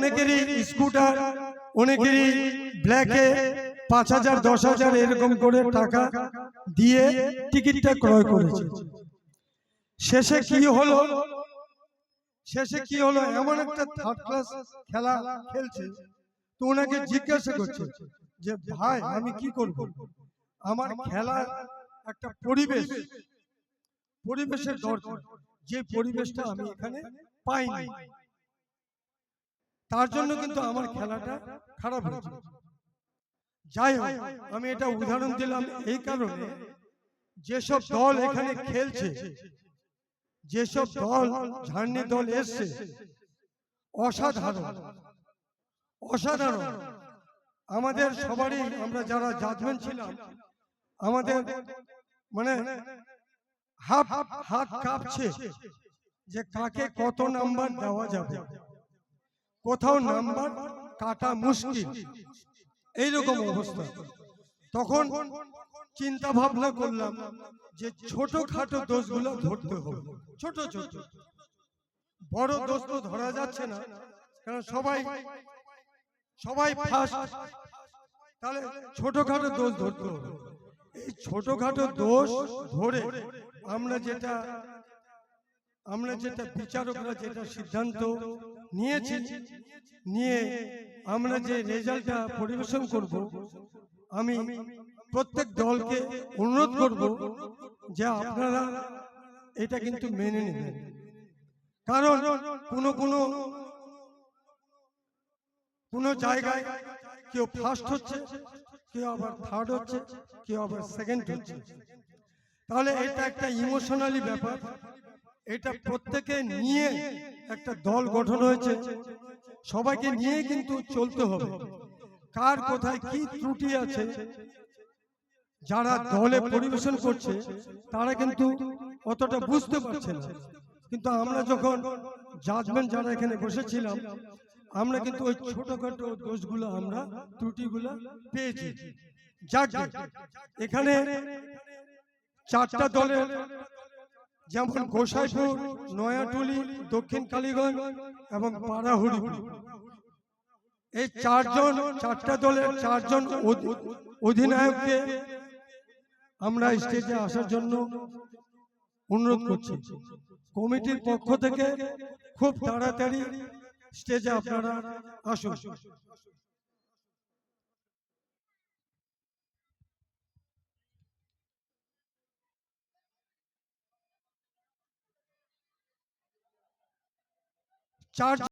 অনেকেরই স্কুটার, অনেকেরই ব্ল্যাকে পাঁচ হাজার, দশ হাজার এরকম করে টাকা দিয়ে টিকিটটা ক্রয় করেছে। শেষে কি হলো? শেষে কি হলো? এমন একটা থার্ড ক্লাস খেলা খেলছে। তো ওনাকে জিজ্ঞাসা করছে যে, ভাই, আমি কি করব? আমার খেলার একটা পরিবেশ, পরিবেশের দরকার। যে পরিবেশটা আমি এখানে পাইনি। তার জন্য কিন্তু আমার খেলাটা খারাপ হয়েছে যাই হোক আমি এটা উদাহরণ দিলাম এই কারণে যেসব দল এখানে খেলছে যেসব দল ঝান্ডি দল এসছে অসাধারণ। অসাধারণ। আমাদের সবারই আমরা যারা জাজমেন্ট ছিলাম আমাদের মানে হাফ হাত কাঁপছে যে কাকে কত নাম্বার দেওয়া যাবে। কোথাও নাম্বার কাটা মুশকিল। এইরকম অবস্থা। তখন চিন্তা ভাবনা করলাম যে ছোটখাটো দোষগুলো ধরতে হবে। ছোট ছোট। বড় দোষ তো ধরা যাচ্ছে না। কারণ সবাই সবাই ফার্স্ট তাহলে ছোটখাটো দোষ ধরতে হবে। এই ছোটখাটো দোষ ধরে আমরা যেটা আমরা যেটা বিচারকরা যেটা সিদ্ধান্ত নিয়েছি, নিয়ে আমরা যে রেজাল্টটা পরিবেশন করব, আমি প্রত্যেক দলকে অনুরোধ করব যে আপনারা এটা কিন্তু মেনে নেবেন। কারণ কোনো কোনো কোনো জায়গায় কেউ ফার্স্ট হচ্ছে, কেউ আবার থার্ড হচ্ছে, কেউ আবার সেকেন্ড হচ্ছে। তাহলে এটা একটা ইমোশনালি ব্যাপার। এটা প্রত্যেকে নিয়ে একটা দল গঠন হয়েছে। সবাইকে নিয়ে কিন্তু চলতে হবে। কার কোথায় কি ত্রুটি আছে, যারা দলে পরিবেশন করছে, তারা কিন্তু অতটা বুঝতে পারছে না। কিন্তু আমরা যখন জাজমেন্ট যারা এখানে বসেছিলাম, আমরা কিন্তু ওই ছোটখাটো দোষগুলো, আমরা ত্রুটিগুলো পেয়েছি। যাক, এখানে চারটা দলের যেমন গোসাইপুর নয়াটুলি দক্ষিণ কালীগঞ্জ এবং পাড়াহুড়ি। এই চারজন চারটা দলের চারজন অধিনায়ককে আমরা স্টেজে আসার জন্য অনুরোধ করছি। কমিটির পক্ষ থেকে খুব তাড়াতাড়ি স্টেজে আপনারা আসুন। চার্চ